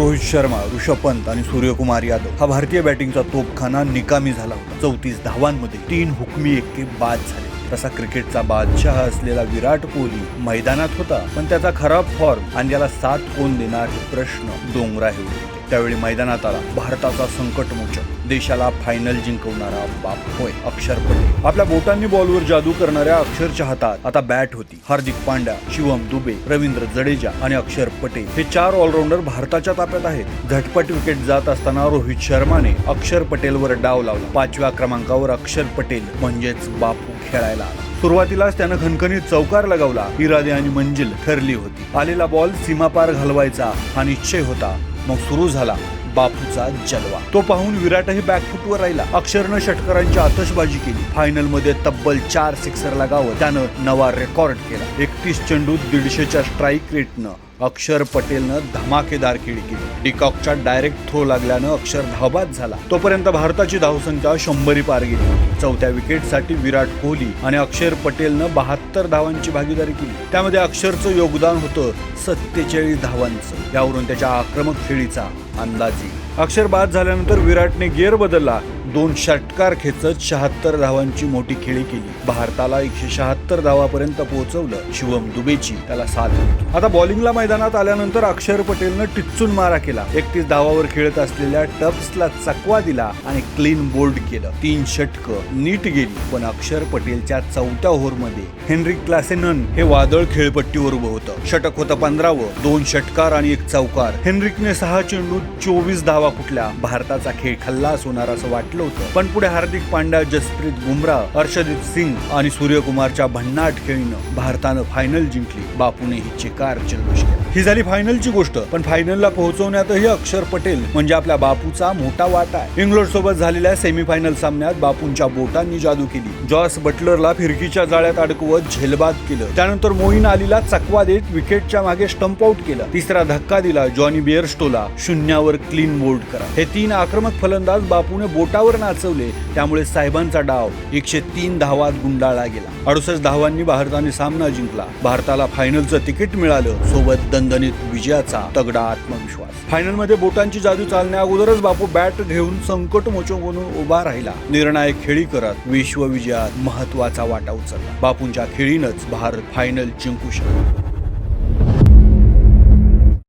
रोहित शर्मा ऋषभ पंत आणि सूर्यकुमार यादव हा भारतीय बॅटिंगचा तोपखाना निकामी झाला होता. चौतीस धावांमध्ये तीन हुकमी एक्के बाद झाले. तसा क्रिकेटचा बादशाह असलेला विराट कोहली मैदानात होता पण त्याचा खराब फॉर्म आणि त्याला साथ कोण देणार हे प्रश्न डोंगराहे होते. त्यावेळी मैदानात आला. भारताचा संकटमोचक देशाला फायनल जिंकवणारा बाप होय अक्षर पटेल. आपल्या बोटांनी बॉलवर जादू करणाऱ्या अक्षरच्या हातात आता बॅट होती. हार्दिक पांड्या शिवम दुबे रवींद्र जडेजा आणि अक्षर पटेल हे चार ऑलराऊंडर भारताच्या ताब्यात आहेत. झटपट विकेट जात असताना रोहित शर्माने अक्षर पटेलवर डाव लावला. पाचव्या क्रमांकावर अक्षर पटेल म्हणजेच बापू खेळायला आला. सुरुवातीलाच त्यानं खणखणीत चौकार लगावला. इरादे आणि मंजिल ठरली होती. आलेला बॉल सीमापार घालवायचा हा निश्चय होता. मग सुरू झाला बापूचा जलवा. तो पाहून विराटही बॅकफुटवर राहिला. अक्षरनं षटकरांची आतषबाजी केली. फायनलमध्ये तब्बल चार सिक्सर लगावत त्यानं नवा रेकॉर्ड केला. एकतीस चेंडू दीडशेच्या स्ट्राईक रेटनं अक्षर पटेलनं धमाकेदार खेळी केली. डिकॉकच्या डायरेक्ट थ्रो लागल्यानं अक्षर धावबाद झाला. तोपर्यंत भारताची धावसंख्या शंभरी पार गेली. चौथ्या विकेटसाठी विराट कोहली आणि अक्षर पटेलनं बहात्तर धावांची भागीदारी केली. त्यामध्ये अक्षरचं योगदान होतं सत्तेचाळीस धावांचं. यावरून त्याच्या आक्रमक खेळीचा अंदाज येईल. अक्षर बाद झाल्यानंतर विराटने गिअर बदलला. दोन षटकार खेचत शहात्तर धावांची मोठी खेळी केली. भारताला एकशे शहात्तर धावापर्यंत पोहोचवलं शिवम दुबेची. त्याला साथ आता बॉलिंगला मैदानात आल्यानंतर अक्षर पटेलनं टिच्चून मारा केला. एकतीस धावावर खेळत असलेल्या टप्सला चकवा दिला आणि क्लीन बोल्ड केलं. तीन षटकं नीट गेली पण अक्षर पटेलच्या चौथ्या ओव्हरमध्ये हेनरिक क्लासेनन हे वादळ खेळपट्टीवर उभं होतं. षटक होतं पंधरावं दोन षटकार आणि एक चौकार. हेनरिकने सहा चेंडूत चोवीस धावा कुठल्या भारताचा खेळ खल्लास होणार असं वाटलं होतं. पण पुढे हार्दिक पांड्या जसप्रीत बुमराह हर्षदीप सिंग आणि सूर्यकुमारच्या भन्नाट खेळीनं भारतानं फायनल जिंकली. बापूने ही चिकार चलवश ही झाली फायनलची गोष्ट. पण फायनलला पोहोचवण्यातही अक्षर पटेल म्हणजे आपल्या बापूचा मोठा वाटा आहे. इंग्लंड सोबत झालेल्या सेमीफायनल सामन्यात बापूंच्या बोटांनी जादू केली. जॉस बटलरला फिरकीच्या जाळ्यात अडकवत झेलबाद केलं. त्यानंतर मोईन अलीला चकवा देत विकेटच्या मागे स्टंप आउट केलं. तिसरा धक्का दिला जॉनी बिअरस्टोला. शून्यावर क्लीन बोल्ड करा. हे तीन आक्रमक फलंदाज बापूने बोटावर नाचवले त्यामुळे साहेबांचा डाव एकशे तीन धावात गुंडाळला गेला. अडुसष्ट धावांनी भारताने सामना जिंकला. भारताला फायनलचं तिकीट मिळालं सोबत दणदणीत विजयाचा तगडा आत्मविश्वास. फायनलमध्ये बोटांची जादू चालण्या अगोदरच बापू बॅट घेऊन संकट मोचक म्हणून उभा राहिला. निर्णायक खेळी करत विश्वविजयात महत्त्वाचा वाटा उचलला. बापूंच्या खेळीनच भारत फायनल जिंकू शकला.